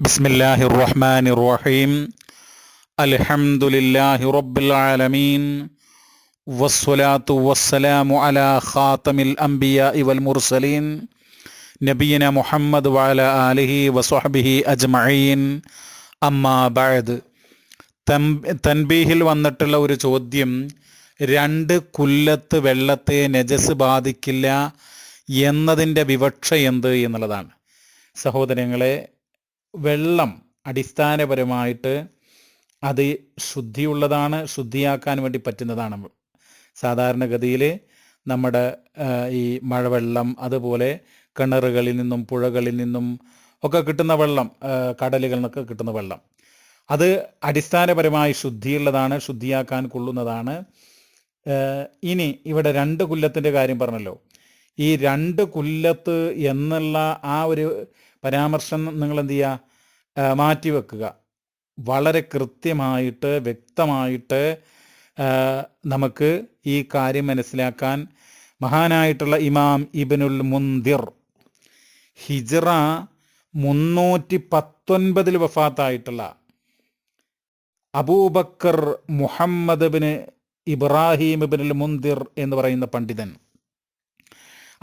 ബിസ്മില്ലാഹി റഹ്മാൻ റഹീം അൽഹംദുലില്ലാഹി റബ്ബിൽ ആലമീൻ. വസ്സലാത്തു വസ്സലാമു അലാ ഖാത്തമിൽ അംബിയ ഇവൽ മുർസലീൻ. നബീന മുഹമ്മദ് വാല ആലിഹി വസ്വഹബിഹി അജ്മഈൻ. അമ്മാ ബഅദ്. തൻബീഹിൽ വന്നിട്ടുള്ള ഒരു ചോദ്യം രണ്ട് കുല്ലത്ത് വെള്ളത്തെ നജസ് ബാധിക്കില്ല എന്നതിന്റെ വിവക്ഷ എന്ത് എന്നുള്ളതാണ്. സഹോദരങ്ങളെ വെള്ളം അടിസ്ഥാനപരമായിട്ട് അത് ശുദ്ധിയുള്ളതാണ് ശുദ്ധിയാക്കാൻ വേണ്ടി പറ്റുന്നതാണ്. സാധാരണഗതിയിൽ നമ്മുടെ ഈ മഴവെള്ളം അതുപോലെ കിണറുകളിൽ നിന്നും പുഴകളിൽ നിന്നും ഒക്കെ കിട്ടുന്ന വെള്ളം കടലുകളിൽ നിന്നൊക്കെ കിട്ടുന്ന വെള്ളം. അത് അടിസ്ഥാനപരമായി ശുദ്ധിയുള്ളതാണ് ശുദ്ധിയാക്കാൻ കൊള്ളുന്നതാണ്. ഇനി ഇവിടെ രണ്ട് കുല്ലത്തിന്റെ കാര്യം പറഞ്ഞല്ലോ. ഈ രണ്ട് കുല്ലത്ത് എന്നുള്ള ആ ഒരു പരാമർശം നിങ്ങൾ എന്ത് ചെയ്യുക മാറ്റി വെക്കുക വളരെ കൃത്യമായിട്ട് വ്യക്തമായിട്ട് നമുക്ക് ഈ കാര്യം മനസ്സിലാക്കാൻ മഹാനായിട്ടുള്ള ഇമാം ഇബനുൽ മുന്തിർ ഹിജറ മുന്നൂറ്റി പത്തൊൻപതിൽ വഫാത്തായിട്ടുള്ള അബൂബക്കർ മുഹമ്മദ് ബിന് ഇബ്രാഹിം ബിനുൽ മുന്തിർ എന്ന് പറയുന്ന പണ്ഡിതൻ.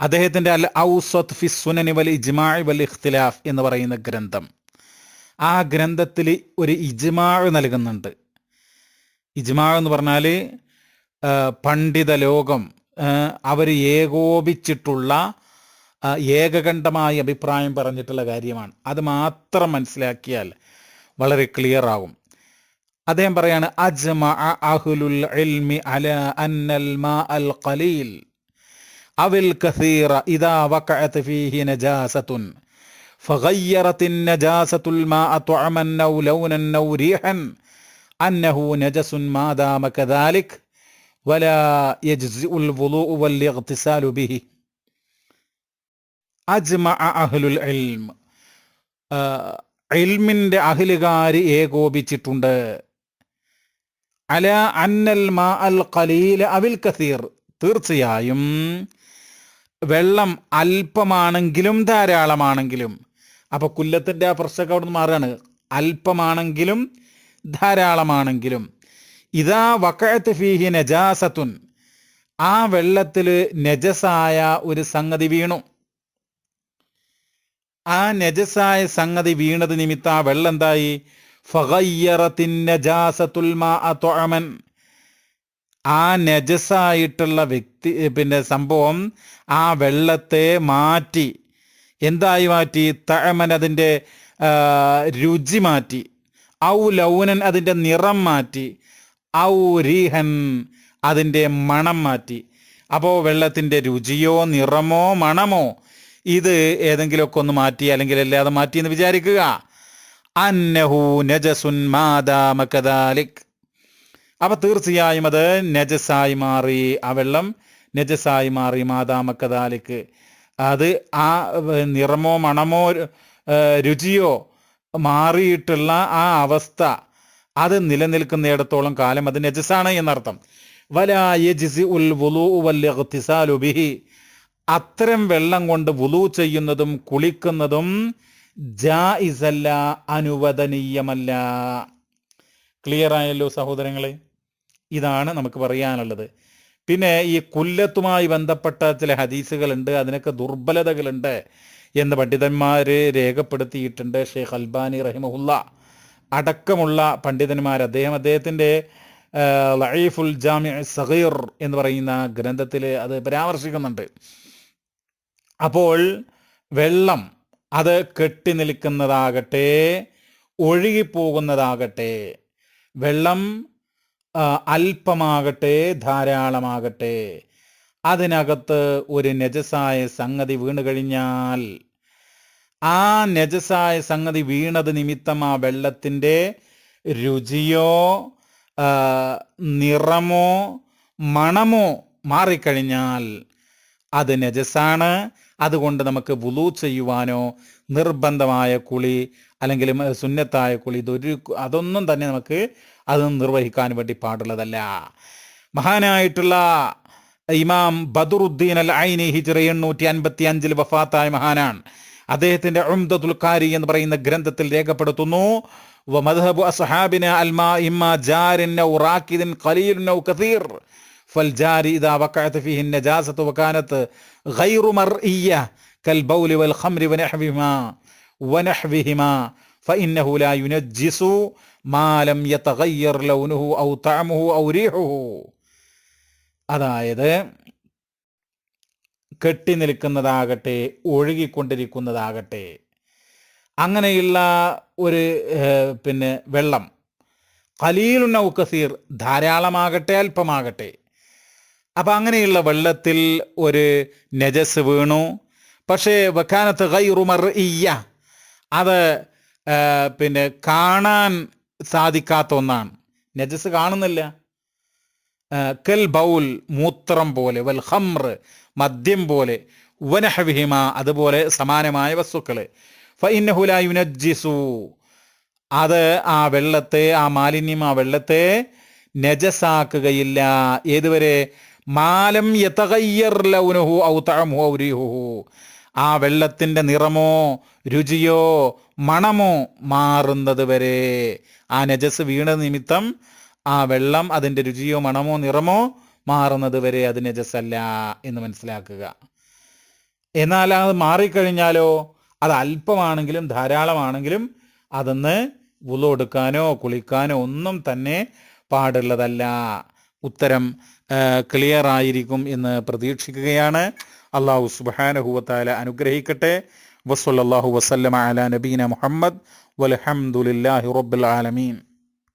അദ്ദേഹത്തിന്റെ അൽ ഔസത്ത് ഫി സുനനി വൽ ഇജ്മാഇ വൽ ഇഖ്തിലാഫ് എന്ന് പറയുന്ന ഗ്രന്ഥം. ആ ഗ്രന്ഥത്തിൽ ഒരു ഇജ്മാ നൽകുന്നുണ്ട്. ഇജ്മാ എന്ന് പറഞ്ഞാൽ പണ്ഡിത ലോകം അവർ ഏകോപിച്ചിട്ടുള്ള ഏകകണ്ഠമായ അഭിപ്രായം പറഞ്ഞിട്ടുള്ള കാര്യമാണ്. അത് മാത്രം മനസ്സിലാക്കിയാൽ വളരെ ക്ലിയർ ആകും അദ്ദേഹം പറയാണ് അജ്മഅ അഹുലുൽ അല അന്നൽ മാ അൽ ഖലീൽ. അവിൽ കസീറ ഇദാ വഖഅത് ഫീഹി നജാസത്തുൻ فغيرت النجاسة الماء طعما أو لونا أو ريحا أنه نجس ما دام كذلك ولا يجزئ الوضوء والاغتسال به أجمع أهل العلم ഇൽമിൻ്റെ അഹിലുകാർ ഏകോപിച്ചിട്ടുണ്ട് അല അന്നൽ മാ അൽ ഖലീൽ അവിൽ കസീർ തീർച്ചയായും വെള്ളം അല്പമാണെങ്കിലും ധാരാളമാണെങ്കിലും. അപ്പോൾ കുല്ലത്തിന്റെ ആ പ്രശ്നമൊക്കെ അവിടെ നിന്ന് മാറുകയാണ്. അല്പമാണെങ്കിലും ധാരാളമാണെങ്കിലും. ഇതാ വക്കഴത്ത് ഫീഹി നജാസത്തുൻ. ആ വെള്ളത്തിൽ നജസായ ഒരു സംഗതി വീണു. ആ നജസായ സംഗതി വീണത് നിമിത്തം ആ വെള്ളം എന്തായി ഫഹയ്യറത്തിൻ നജാസത്തുൽ മാഅ തുഅമൻ. ആ നജസായിട്ടുള്ള വ്യക്തി പിന്നെ സംഭവം ആ വെള്ളത്തെ മാറ്റി. എന്തായി മാറ്റി? തഴമൻ അതിന്റെ രുചി മാറ്റി. ഔ ലൗനൻ അതിന്റെ നിറം മാറ്റി. ഔ രീഹൻ അതിന്റെ മണം മാറ്റി. അപ്പോൾ വെള്ളത്തിന്റെ രുചിയോ നിറമോ മണമോ? ഇത് ഏതെങ്കിലുമൊക്കെ ഒന്ന് മാറ്റി അല്ലെങ്കിൽ അല്ലാതെ മാറ്റി എന്ന് വിചാരിക്കുക. അന്നഹു നജസുൻ മാതാമകദാലിക് അപ്പൊ തീർച്ചയായും അത് നജസായി മാറി ആ വെള്ളം നജസായി മാറി മാതാമക്കതാലിക്ക് അത് ആ നിറമോ മണമോ രുചിയോ മാറിയിട്ടുള്ള ആ അവസ്ഥ അത് നിലനിൽക്കുന്നിടത്തോളം കാലം അത് നജസാണ് എന്നർത്ഥം. വല യജ്സി ഉൽ വുളൂ ബിഹി. അത്തരം വെള്ളം കൊണ്ട് വുലു ചെയ്യുന്നതും കുളിക്കുന്നതും ജായിസല്ല അനുവദനീയമല്ല. ക്ലിയർ ആയല്ലോ സഹോദരങ്ങളെ? ഇതാണ് നമുക്ക് പറയാനുള്ളത്. പിന്നെ ഈ കുല്ലത്തുമായി ബന്ധപ്പെട്ട ചില ഹദീസുകളുണ്ട് അതിനൊക്കെ ദുർബലതകളുണ്ട് എന്ന് പണ്ഡിതന്മാർ രേഖപ്പെടുത്തിയിട്ടുണ്ട്. ഷെയ്ഖ് അൽബാനി റഹിമഹുല്ല അടക്കമുള്ള പണ്ഡിതന്മാർ അദ്ദേഹം അദ്ദേഹത്തിന്റെ ലൈഫുൽ ജാമി സഹീർ എന്ന് പറയുന്ന ഗ്രന്ഥത്തിൽ അത് പരാമർശിക്കുന്നുണ്ട്. അപ്പോൾ വെള്ളം അത് കെട്ടി നിൽക്കുന്നതാകട്ടെ ഒഴുകിപ്പോകുന്നതാകട്ടെ വെള്ളം അല്പമാകട്ടെ ധാരാളമാകട്ടെ. അതിനകത്ത് ഒരു നജസായ സംഗതി വീണു കഴിഞ്ഞാൽ ആ നജസായ സംഗതി വീണത് നിമിത്തം ആ വെള്ളത്തിന്റെ രുചിയോ നിറമോ മണമോ മാറിക്കഴിഞ്ഞാൽ അത് നജസാണ്. അതുകൊണ്ട് നമുക്ക് വുളു ചെയ്യുവാനോ നിർബന്ധമായ കുളി അല്ലെങ്കിൽ സുന്നത്തായ കുളി ഇതൊരു അതൊന്നും തന്നെ നമുക്ക് അത് നിർവഹിക്കാൻ വേണ്ടി പാടുള്ളതല്ല. മഹാനായിട്ടുള്ള ഇമാം ബദറുദ്ദീൻ അൽ ഐനി ഹിജ്ര എണ്ണൂറ്റി അൻപത്തി അഞ്ചിൽ വഫാത്തായ മഹാനാണ്. അദ്ദേഹത്തിന്റെ ഉംദത്തുൽ കാരി എന്ന് പറയുന്ന ഗ്രന്ഥത്തിൽ രേഖപ്പെടുത്തുന്നു മദ്ഹബു അസ്ഹാബിന അൽമാ ഇമ്മ ജാരിൻ ഖലീൽ കസീർ فالجار إذا وقعت فيه النجاسة وكانت غير مرئية كالبول والخمر ونحوهما ونحوهما فإنه لا ينجس ما لم يتغير لونه أو طعمه أو ريحه അതായത് കെട്ടി നിൽക്കുന്നതാകട്ടെ ഒഴുകിക്കൊണ്ടിരിക്കുന്നതാകട്ടെ അങ്ങനെയുള്ള ഒരു ഏഹ്, പിന്നെ വെള്ളം കലീലുന്ന കസീർ ധാരാളമാകട്ടെ അല്പമാകട്ടെ അപ്പം അങ്ങനെയുള്ള വെള്ളത്തിൽ ഒരു നജസ് വീണു. പക്ഷേ വക്കാനത്ത് കൈറുമർ ഇയ്യ അത് പിന്നെ കാണാൻ സാധിക്കാത്ത ഒന്നാണ്. നജസ് കാണുന്നില്ല. കൽ ബൗൽ മൂത്രം പോലെ വൽ ഹംർ മദ്യം പോലെ വനഹവിഹിമ അതുപോലെ സമാനമായ വസ്തുക്കൾ ഫൈനഹുലായുനജിസു അത് ആ വെള്ളത്തെ ആ മാലിന്യം ആ വെള്ളത്തെ നജസാക്കുകയില്ല. ഏതുവരെ മാലം യതഗയ്യർ ലൗനുഹു ഔ ഔരിഹുഹു. ഔ ആ വെള്ളത്തിന്റെ നിറമോ രുചിയോ മണമോ മാറുന്നത് വരെ. ആ നജസ് വീണ നിമിത്തം ആ വെള്ളം അതിന്റെ രുചിയോ മണമോ നിറമോ മാറുന്നത് വരെ അത് നജസല്ല എന്ന് മനസ്സിലാക്കുക. എന്നാൽ അത് മാറിക്കഴിഞ്ഞാലോ? അത് അല്പമാണെങ്കിലും ധാരാളമാണെങ്കിലും അതൊന്ന് വുളു എടുക്കാനോ കുളിക്കാനോ ഒന്നും തന്നെ പാടുള്ളതല്ല. ഉത്തരം ക്ലിയർ ആയിരിക്കും എന്ന് പ്രതീക്ഷിക്കുകയാണ്. അള്ളാഹു സുബാനഹുവത്താല അനുഗ്രഹിക്കട്ടെ. വസ്വല്ലാഹു വസല്ലമ അല നബീന മുഹമ്മദ്. വലഹമുല്ലാഹി റബ്ബുൽ ആലമീൻ.